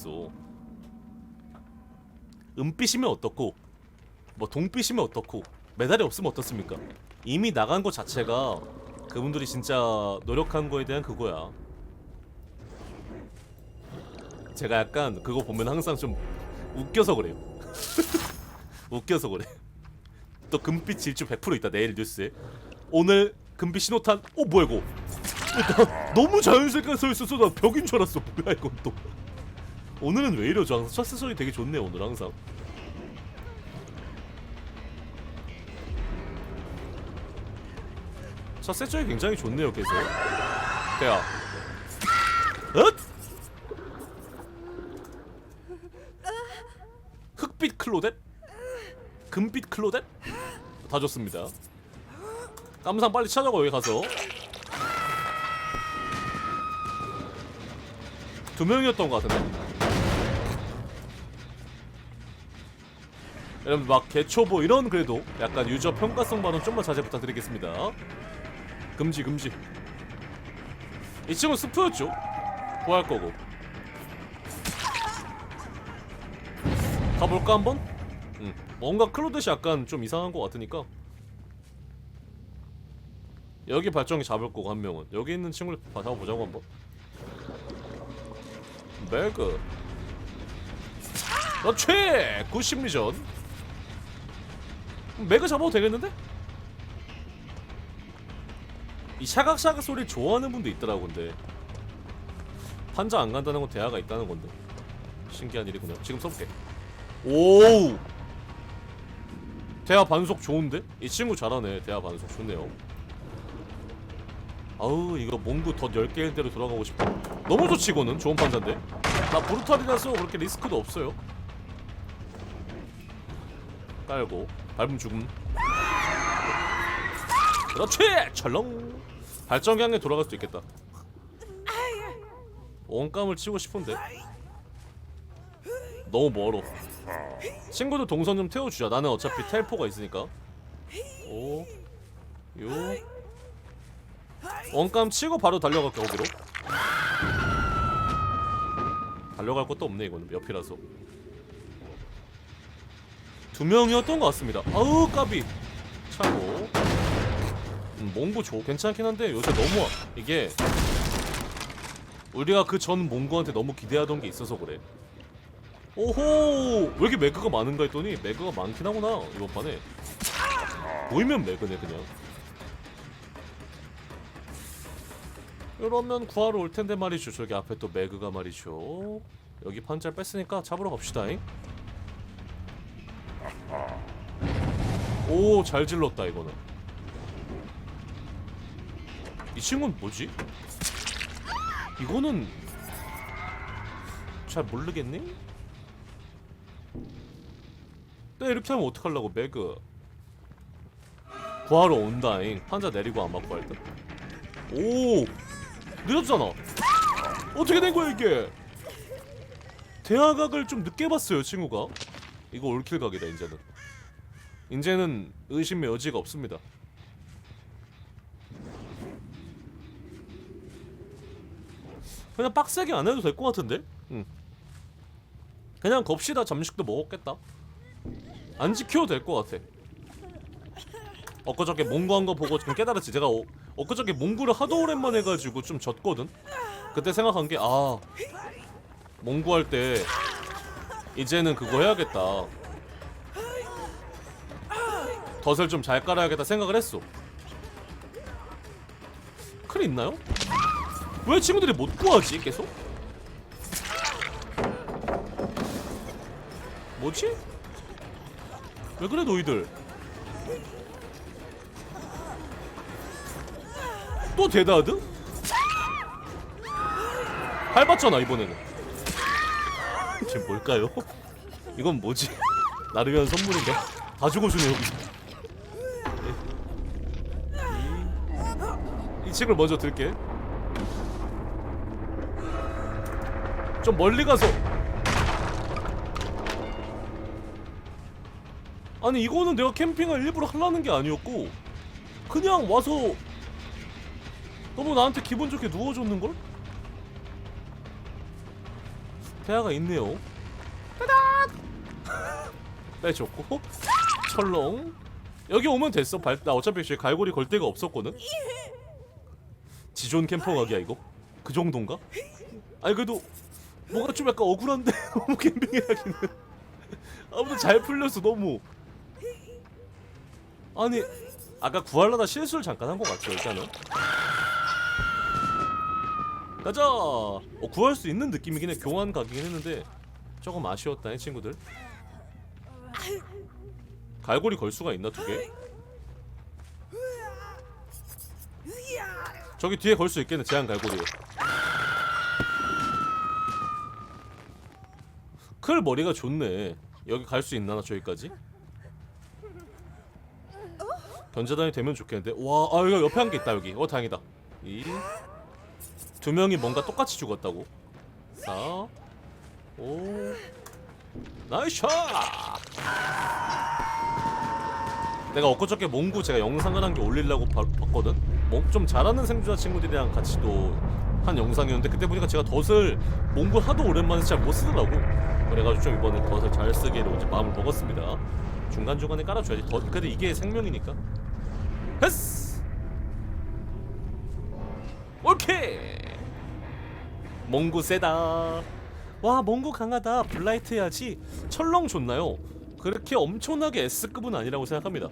있어. 은빛이면 어떻고, 뭐 동빛이면 어떻고, 메달이 없으면 어떻습니까? 이미 나간 것 자체가 그분들이 진짜 노력한 거에 대한 그거야. 제가 약간 그거 보면 항상 좀 웃겨서 그래요. 웃겨서 그래. 또 금빛 질주 100% 있다 내일 뉴스에. 오늘 금빛 신호탄. 어 뭐야 이거? 나 너무 자연스럽게 서 있어서 나 벽인 줄 알았어. 뭐야 이건 또. 오늘은 왜 이러죠? 항상 첫 세션이 되게 좋네요 오늘 항상. 첫 세션이 굉장히 좋네요 계속. 대야. 엇? 흑빛 클로댓? 금빛 클로댓? 다 좋습니다. 깜상 빨리 찾아가 여기 가서. 두 명이었던 것 같은데. 여러분 막 개초보 이런 그래도 약간 유저 평가성 발언 좀만 자제 부탁드리겠습니다. 금지 금지. 이 친구 스프였죠. 구할 거고. 가볼까 한번? 응. 뭔가 클로댓이 약간 좀 이상한 것 같으니까. 여기 발정이 잡을 거고 한 명은 여기 있는 친구를 봐- 잡아보자고 한번. 매그. 그렇지. 굿 심리전. 매그 잡아도 되겠는데? 이 샤각샤각 소리 좋아하는 분도 있더라고 근데. 판자 안 간다는 건 대화가 있다는 건데. 신기한 일이군요. 지금 써볼게. 오우! 대화 반속 좋은데? 이 친구 잘하네. 대화 반속 좋네요. 아우 이거 몽구 덧 10개일 대로 돌아가고 싶다 너무 좋지 이거는. 좋은 판자인데. 나 브루탈이라서 그렇게 리스크도 없어요 깔고 밟음 죽음. 그렇지! 철렁! 발전기 향해 돌아갈 수도 있겠다. 원감을 치고 싶은데. 너무 멀어. 친구들 동선 좀 태워주자. 나는 어차피 텔포가 있으니까. 오. 요. 원감 치고 바로 달려갈게 거기로. 달려갈 것도 없네 이거는. 옆이라서 두 명이었던 것 같습니다. 아우 까비. 차고. 음, 몽고 조 괜찮긴 한데 요새 너무 이게 우리가 그 전 몽고한테 너무 기대하던 게 있어서 그래. 오호! 왜 이렇게 매그가 많은가 했더니 매그가 많긴 하구나 이번 판에. 보이면 매그네 그냥. 이러면 구하러 올 텐데 말이죠. 저기 앞에 또 매그가 말이죠. 여기 판자를 뺐으니까 잡으러 갑시다잉 오 잘 질렀다 이거는. 이 친구는 뭐지? 이거는 잘 모르겠니? 네 이렇게 하면 어떡하려고 매그? 구하러 온다잉. 판자 내리고 안 맞고 할때 오! 늦었잖아. 어떻게 된 거야 이게? 대화각을 좀 늦게 봤어요 친구가. 이거 올킬 각이다 이제는 이제는 의심의 여지가 없습니다. 그냥 빡세게 안 해도 될 것 같은데? 응. 그냥 겁시다 잠식도 먹었겠다. 안 지켜도 될 것 같아. 엊그저께 몽구 한 거 보고 좀 깨달았지. 제가 어, 엊그저께 몽구를 하도 오랜만에 해가지고 좀 졌거든. 그때 생각한 게 아 몽구 할 때 이제는 그거 해야겠다 덫을 좀 잘 깔아야겠다 생각을 했어 클 있나요? 왜 친구들이 못 구하지 계속? 뭐지? 왜 그래 너희들? 또 데드하드? 밟았잖아 이번에는 지금 뭘까요? 이건 뭐지? 나를 위한 선물인가? 다 죽어주네 여기 이, 이 책을 먼저 들게. 좀 멀리 가서. 아니 이거는 내가 캠핑을 일부러 하려는 게 아니었고 그냥 와서 너무 나한테 기분 좋게 누워줬는걸? 태아가 있네요. 따단! 빼줬고. 철렁. 여기 오면 됐어. 발, 나 어차피 지금 갈고리 걸 데가 없었거든 지존 캠퍼 가기야 이거? 그 정도인가? 아니 그래도 뭔가 좀 약간 억울한데? 너무 캠핑하기는. 아무튼 잘 풀렸어 너무. 아니 아까 구하려다 실수를 잠깐 한 것 같죠 일단은. 가자! 어, 구할 수 있는 느낌이긴 해. 교환 가긴 했는데 조금 아쉬웠다 이 친구들. 갈고리 걸 수가 있나 두 개? 저기 뒤에 걸 수 있겠네 제한 갈고리에 클 머리가 좋네. 여기 갈 수 있나 저기까지? 견제단이 되면 좋겠는데. 와아 이거 옆에 한게 있다 여기. 어 다행이다. 이. 두 명이 뭔가 똑같이 죽었다고. 4 5 나이스 샷! 내가 엊그저께 몽구 제가 영상 을 한 개 올리려고 바, 봤거든 몽, 좀 잘하는 생존자 친구들이랑 같이 또한 영상이었는데 그때 보니까 제가 덫을 몽구 하도 오랜만에 잘 못 쓰더라고. 그래가지고 좀 이번에 덫을 잘 쓰기로 이제 마음을 먹었습니다. 중간중간에 깔아줘야지. 덫 근데 이게 생명이니까. 헤스! 오케이! 몽구 세다. 와 몽구 강하다. 블라이트 해야지. 철렁 좋나요? 그렇게 엄청나게 S급은 아니라고 생각합니다